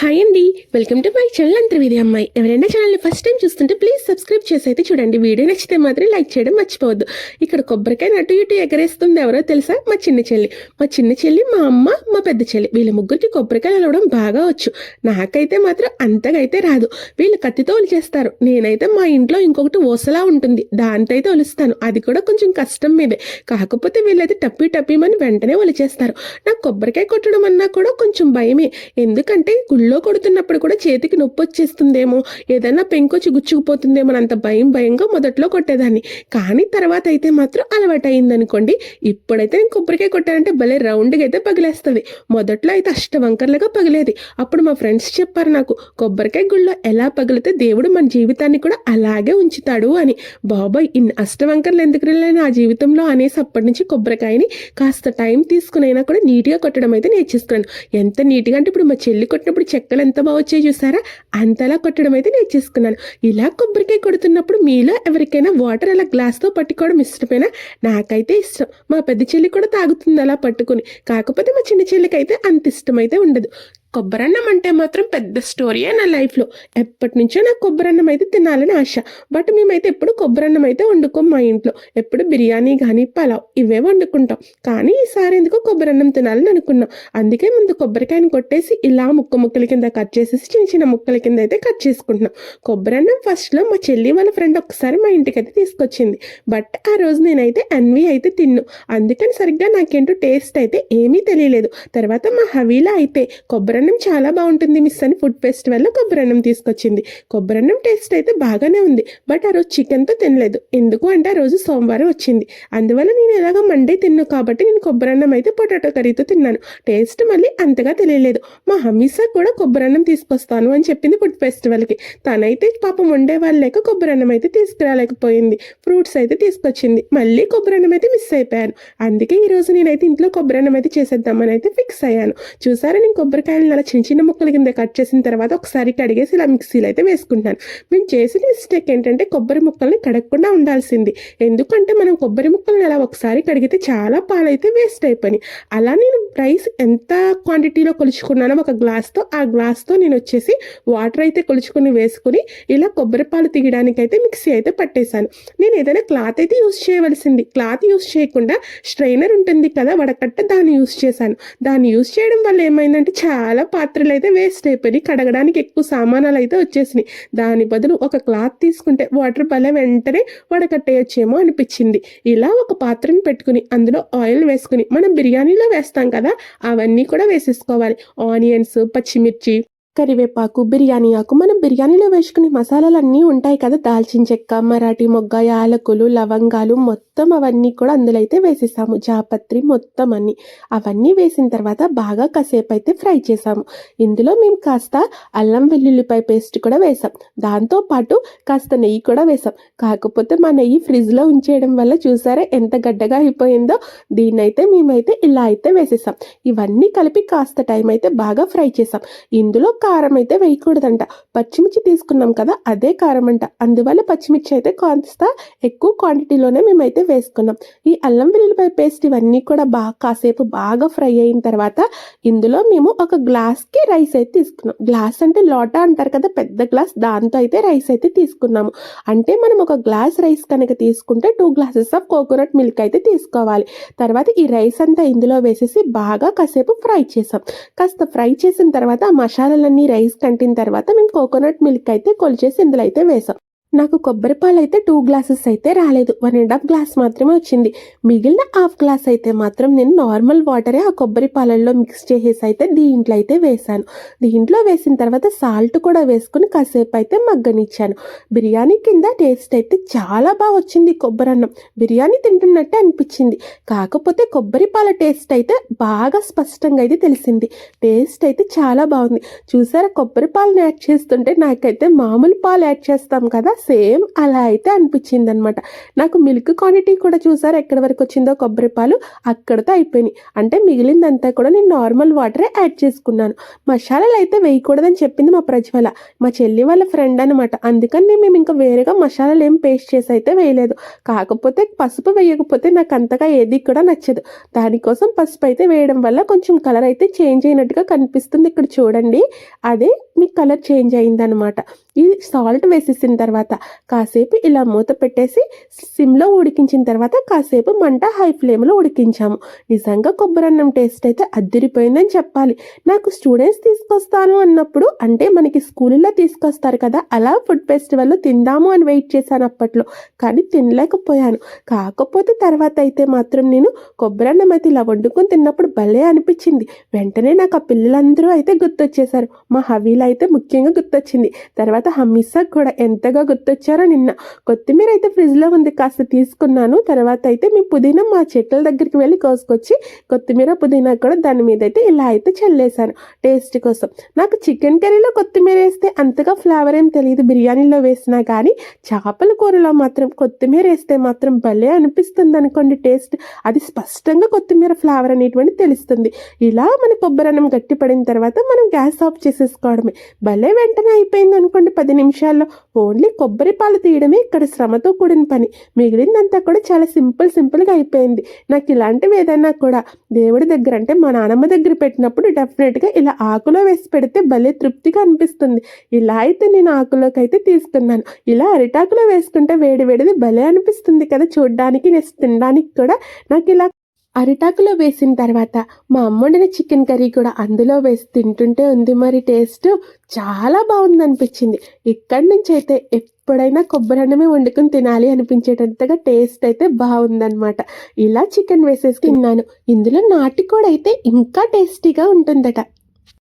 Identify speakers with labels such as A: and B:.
A: Hi అండి welcome to my channel Antarvedi అమ్మాయి. ఎవరైనా ఛానల్ని ఫస్ట్ టైం చూస్తుంటే ప్లీజ్ సబ్స్క్రైబ్ చేసి అయితే చూడండి. వీడియో నచ్చితే మాత్రం లైక్ చేయడం మర్చిపోవద్దు. ఇక్కడ కొబ్బరికాయ అటు ఇటు ఎగరేస్తుంది ఎవరో తెలుసా? మా చిన్న చెల్లి. మా చిన్న చెల్లి మా అమ్మ మా పెద్ద చెల్లి. వీళ్ళ ముగ్గురికి కొబ్బరికాయలు అలవడం బాగా వచ్చు. నాకైతే మాత్రం అంతగైతే రాదు. వీళ్ళు కత్తితో ఒలిచేస్తారు నేనైతే మా ఇంట్లో ఇంకొకటి ఓసలా ఉంటుంది. దాంతో అయితే ఒలుస్తాను. అది కూడా కొంచెం కష్టం మీదే. కాకపోతే వీళ్ళైతే టప్పి టప్పిమని వెంటనే ఒలిచేస్తారు. నాకు కొబ్బరికాయ కొట్టడం అన్నా కూడా కొంచెం భయమే. ఎందుకంటే గుళ్ళు కొడుతున్నప్పుడు కూడా చేతికి నొప్పి వచ్చేస్తుందేమో. ఏదైనా పెంకొచ్చి గుచ్చుకుపోతుందేమో అంత భయం భయంగా మొదట్లో కొట్టేదాన్ని. కానీ తర్వాత అయితే మాత్రం అలవాటు అయిందనుకోండి ఇప్పుడైతే నేను కొబ్బరికాయ కొట్టానంటే భలే రౌండ్గా అయితే పగిలేస్తుంది. మొదట్లో అయితే అష్టవంకర్లుగా పగిలేది. అప్పుడు మా ఫ్రెండ్స్ చెప్పారు నాకు కొబ్బరికాయ గుళ్ళో ఎలా పగిలితే దేవుడు మన జీవితాన్ని కూడా అలాగే ఉంచుతాడు అని. బాబాయ్ ఇన్ని అష్టవంకర్లు ఎందుకు వెళ్ళాను ఆ జీవితంలో? అనేసి అప్పటి నుంచి కొబ్బరికాయని కాస్త టైం తీసుకునైనా కూడా నీట్గా కొట్టడం అయితే నేర్చేసుకున్నాను. ఎంత నీట్గా అంటే ఇప్పుడు మా చెల్లి కొట్టినప్పుడు చెక్కలు ఎంత బాగా వచ్చాయి చూసారా? అంతలా కొట్టడం అయితే నేర్చేసుకున్నాను ఇలా కొబ్బరికాయ కొడుతున్నప్పుడు మీలో ఎవరికైనా వాటర్ అలా గ్లాస్తో పట్టుకోవడం ఇష్టమైనా? నాకైతే ఇష్టం. మా పెద్ద చెల్లి కూడా తాగుతుంది అలా పట్టుకుని. కాకపోతే మా చిన్న చెల్లికి అయితే అంత ఇష్టం అయితే ఉండదు. కొబ్బరన్నం అంటే మాత్రం పెద్ద స్టోరీయే నా లైఫ్లో ఎప్పటి నుంచో నాకు కొబ్బరన్నం అయితే తినాలని ఆశ. బట్ మేమైతే ఎప్పుడు కొబ్బరన్నం అయితే వండుకోం మా ఇంట్లో. ఎప్పుడు బిర్యానీ కానీ పలావ్ ఇవే వండుకుంటాం. కానీ ఈసారి ఎందుకో కొబ్బరన్నం తినాలని అనుకున్నాం. అందుకే ముందు కొబ్బరికాయని కొట్టేసి ఇలా ముక్క ముక్కల కింద కట్ చేసేసి చిన్న చిన్న ముక్కల కింద అయితే కట్ చేసుకుంటున్నాం. కొబ్బరన్నం ఫస్ట్లో మా చెల్లి వాళ్ళ ఫ్రెండ్ ఒకసారి మా ఇంటికి అయితే తీసుకొచ్చింది. బట్ ఆ రోజు నేనైతే అన్వి అయితే తిన్ను. అందుకని సరిగ్గా నాకేంటో టేస్ట్ అయితే ఏమీ తెలియలేదు. తర్వాత మా హవీలా అయితే కొబ్బరి కొబ్బరన్నం చాలా బాగుంటుంది మిస్ అని ఫుడ్ ఫెస్టివల్లో కొబ్బరన్నం తీసుకొచ్చింది. కొబ్బరన్నం టేస్ట్ అయితే బాగానే ఉంది బట్ ఆ రోజు చికెన్తో తినలేదు. ఎందుకు అంటే ఆ రోజు సోమవారం వచ్చింది. అందువల్ల నేను ఎలాగో మండే తిన్ను కాబట్టి నేను కొబ్బరన్నం అయితే పొటాటో కర్రీతో తిన్నాను. టేస్ట్ మళ్ళీ అంతగా తెలియలేదు. మా హమీసా కూడా కొబ్బరన్నం తీసుకొస్తాను అని చెప్పింది ఫుడ్ ఫెస్టివల్కి తనైతే పాపం ఉండేవాళ్ళు లేక కొబ్బరన్నం అయితే తీసుకురాలేకపోయింది. ఫ్రూట్స్ అయితే తీసుకొచ్చింది. మళ్ళీ కొబ్బరన్నం అయితే మిస్ అయిపోయాను. అందుకే ఈరోజు నేనైతే ఇంట్లో కొబ్బరన్నం అయితే చేసేద్దామని అయితే ఫిక్స్ అయ్యాను. చూసారా నేను కొబ్బరికాయలను అలా చిన్న చిన్న ముక్కల కింద కట్ చేసిన తర్వాత ఒకసారి కడిగేసి ఇలా మిక్సీలో అయితే వేసుకుంటాను మేము చేసిన మిస్టేక్ ఏంటంటే కొబ్బరి ముక్కల్ని కడగకుండా ఉండాల్సింది. ఎందుకంటే మనం కొబ్బరి ముక్కల్ని అలా ఒకసారి కడిగితే చాలా పాలైతే వేస్ట్ అయిపోయినాయి. అలా నేను రైస్ ఎంత క్వాంటిటీలో కొలుచుకున్నానో ఒక గ్లాస్తో ఆ గ్లాస్తో నేను వచ్చేసి వాటర్ అయితే కొలుచుకొని వేసుకుని ఇలా కొబ్బరి పాలు తీయడానికి అయితే మిక్సీ అయితే పట్టేశాను. నేను ఏదైనా క్లాత్ అయితే యూస్ చేయవలసింది. క్లాత్ యూస్ చేయకుండా స్ట్రైనర్ ఉంటుంది కదా వడకట్ట దాన్ని యూస్ చేశాను. దాన్ని యూస్ చేయడం వల్ల ఏమైందంటే చాలా పాత్రలు అయితే వేస్ట్ అయిపోయినాయి. కడగడానికి ఎక్కువ సామానాలు అయితే వచ్చేసినాయి. దాని బదులు ఒక క్లాత్ తీసుకుంటే వాటర్ భలే వెంటనే వడకట్టేయచ్చేమో అనిపించింది. ఇలా ఒక పాత్రని పెట్టుకుని అందులో ఆయిల్ వేసుకుని మనం బిర్యానీలో వేస్తాం కదా అవన్నీ కూడా వేసేసుకోవాలి. ఆనియన్స్ పచ్చిమిర్చి కరివేపాకు బిర్యానీ ఆకు మనం బిర్యానీలో వేసుకునే మసాలాలు అన్నీ ఉంటాయి కదా. దాల్చిన చెక్క మరాఠీ మొగ్గ యాలకులు లవంగాలు మొత్తం మొత్తం అవన్నీ కూడా అందులో అయితే వేసేసాము. జాపత్రి మొత్తం అన్ని. అవన్నీ వేసిన తర్వాత బాగా కాసేపు అయితే ఫ్రై చేసాము. ఇందులో మేము కాస్త అల్లం వెల్లుల్లిపాయ పేస్ట్ కూడా వేసాం. దాంతో పాటు కాస్త నెయ్యి కూడా వేసాం. కాకపోతే మా నెయ్యి ఫ్రిడ్జ్లో ఉంచేయడం వల్ల చూసారా ఎంత గడ్డగా అయిపోయిందో? దీన్నైతే మేమైతే ఇలా అయితే వేసేసాం. ఇవన్నీ కలిపి కాస్త టైం అయితే బాగా ఫ్రై చేసాం. ఇందులో కారం అయితే వేయకూడదంట. పచ్చిమిర్చి తీసుకున్నాం కదా అదే కారం అంట. అందువల్ల పచ్చిమిర్చి అయితే కాస్త ఎక్కువ క్వాంటిటీలోనే మేమైతే వేసుకున్నాం. ఈ అల్లం వెల్లుల్లిపాయ పేస్ట్ ఇవన్నీ కూడా బాగా కాసేపు బాగా ఫ్రై అయిన తర్వాత ఇందులో మేము ఒక గ్లాస్కి రైస్ అయితే తీసుకున్నాం. గ్లాస్ అంటే లోటా అంటారు కదా పెద్ద గ్లాస్. దాంతో అయితే రైస్ అయితే తీసుకున్నాము. అంటే మనం ఒక గ్లాస్ రైస్ కనుక తీసుకుంటే two glasses of coconut milk అయితే తీసుకోవాలి. తర్వాత ఈ రైస్ అంతా ఇందులో వేసేసి బాగా కాసేపు ఫ్రై చేసాం. కాస్త ఫ్రై చేసిన తర్వాత ఆ మసాలాలన్నీ రైస్ కంటిన తర్వాత మేము కోకోనట్ మిల్క్ అయితే కొలిచేసి ఇందులో అయితే వేసాం. నాకు కొబ్బరి పాలు అయితే టూ గ్లాసెస్ అయితే రాలేదు. వన్ అండ్ హాఫ్ గ్లాస్ మాత్రమే వచ్చింది. మిగిలిన హాఫ్ గ్లాస్ అయితే మాత్రం నేను నార్మల్ వాటరే ఆ కొబ్బరి పాలల్లో మిక్స్ చేసేసి అయితే దీంట్లో అయితే వేసాను దీంట్లో వేసిన తర్వాత సాల్ట్ కూడా వేసుకుని కాసేపు అయితే మగ్గనిచ్చాను. బిర్యానీ కింద టేస్ట్ అయితే చాలా బాగా వచ్చింది కొబ్బరి అన్నం. బిర్యానీ తింటున్నట్టే అనిపించింది. కాకపోతే కొబ్బరి పాల టేస్ట్ అయితే బాగా స్పష్టంగా అయితే తెలిసింది. టేస్ట్ అయితే చాలా బాగుంది. చూసారా? కొబ్బరి పాలను యాడ్ చేస్తుంటే నాకైతే మామూలు పాలు యాడ్ చేస్తాం కదా సేమ్ అలా అయితే అనిపించింది అనమాట నాకు మిల్క్ క్వాంటిటీ కూడా చూసారు ఎక్కడి వరకు వచ్చిందో కొబ్బరి పాలు అక్కడితో అయిపోయినాయి. అంటే మిగిలిందంతా కూడా నేను నార్మల్ వాటరే యాడ్ చేసుకున్నాను. మసాలాలు అయితే వేయకూడదని చెప్పింది మా ప్రజ్వల మా చెల్లి వాళ్ళ ఫ్రెండ్ అనమాట అందుకని మేము ఇంకా వేరేగా మసాలాలు ఏం పేస్ట్ చేసి అయితే వేయలేదు. కాకపోతే పసుపు వేయకపోతే నాకు అంతగా ఏది కూడా నచ్చదు. దానికోసం పసుపు అయితే వేయడం వల్ల కొంచెం కలర్ అయితే చేంజ్ అయినట్టుగా కనిపిస్తుంది ఇక్కడ చూడండి. అదే మీకు కలర్ చేంజ్ అయిందనమాట. ఈ సాల్ట్ వేసేసిన తర్వాత కాసేపు ఇలా మూత పెట్టేసి సిమ్లో ఉడికించిన తర్వాత కాసేపు మంట హై ఫ్లేమ్లో ఉడికించాము. నిజంగా కొబ్బరన్నం టేస్ట్ అయితే అద్దరిపోయిందని చెప్పాలి. నాకు స్టూడెంట్స్ తీసుకొస్తాను అన్నప్పుడు అంటే మనకి స్కూల్లో తీసుకొస్తారు కదా అలా ఫుడ్ ఫెస్టివల్లో తిందాము అని వెయిట్ చేశాను అప్పట్లో. కానీ తినలేకపోయాను. కాకపోతే తర్వాత అయితే మాత్రం నేను కొబ్బరన్నం అయితే ఇలా వండుకొని తిన్నప్పుడు భలే అనిపించింది. వెంటనే నాకు ఆ పిల్లలందరూ అయితే గుర్తొచ్చేసారు మా హవీలో అయితే ముఖ్యంగా గుర్తొచ్చింది. తర్వాత హమ్మీసాకు కూడా ఎంతగా గుర్తొచ్చారో నిన్న. కొత్తిమీర అయితే ఫ్రిడ్జ్లో ఉంది కాస్త తీసుకున్నాను. తర్వాత అయితే మీ పుదీనా మా చెట్ల దగ్గరికి వెళ్ళి కోసుకొచ్చి కొత్తిమీర పుదీనా కూడా దాని మీద అయితే ఇలా అయితే చల్లేశాను టేస్ట్ కోసం. నాకు చికెన్ కర్రీలో కొత్తిమీర వేస్తే అంతగా ఫ్లేవర్ ఏం తెలియదు బిర్యానీలో వేసినా కానీ చేపల కూరలో మాత్రం కొత్తిమీర వేస్తే మాత్రం భలే అనిపిస్తుంది అనుకోండి టేస్ట్. అది స్పష్టంగా కొత్తిమీర ఫ్లేవర్ అనేటువంటి తెలుస్తుంది. ఇలా మన కొబ్బరి అన్నం గట్టిపడిన తర్వాత మనం గ్యాస్ ఆఫ్ చేసేసుకోవడమే. భలే వెంటనే అయిపోయింది అనుకోండి పది నిమిషాల్లో. ఓన్లీ కొబ్బరి పాలు తీయడమే ఇక్కడ శ్రమతో కూడిన పని. మిగిలిందంతా కూడా చాలా సింపుల్ సింపుల్గా అయిపోయింది. నాకు ఇలాంటివి ఏదైనా కూడా దేవుడి దగ్గర అంటే మా నాన్నమ్మ దగ్గర పెట్టినప్పుడు డెఫినెట్గా ఇలా ఆకులో వేసి పెడితే భలే తృప్తిగా అనిపిస్తుంది. ఇలా అయితే నేను ఆకులోకి అయితే తీసుకున్నాను. ఇలా అరిటాకులో వేసుకుంటే వేడి వేడిది భలే అనిపిస్తుంది కదా చూడడానికి నెక్స్ట్ తినడానికి కూడా. నాకు ఇలా అరిటాకులో వేసిన తర్వాత మా అమ్మ వండిన చికెన్ కర్రీ కూడా అందులో వేసి తింటుంటే ఉంది మరి టేస్ట్. చాలా బాగుంది అనిపించింది ఇక్కడి నుంచి అయితే ఎప్పుడైనా కొబ్బరి అన్నమే వండుకొని తినాలి అనిపించేటంతగా టేస్ట్ అయితే బాగుందనమాట ఇలా చికెన్ వేసేసి తిన్నాను. ఇందులో నాటుకోడైతే అయితే ఇంకా టేస్టీగా ఉంటుందట.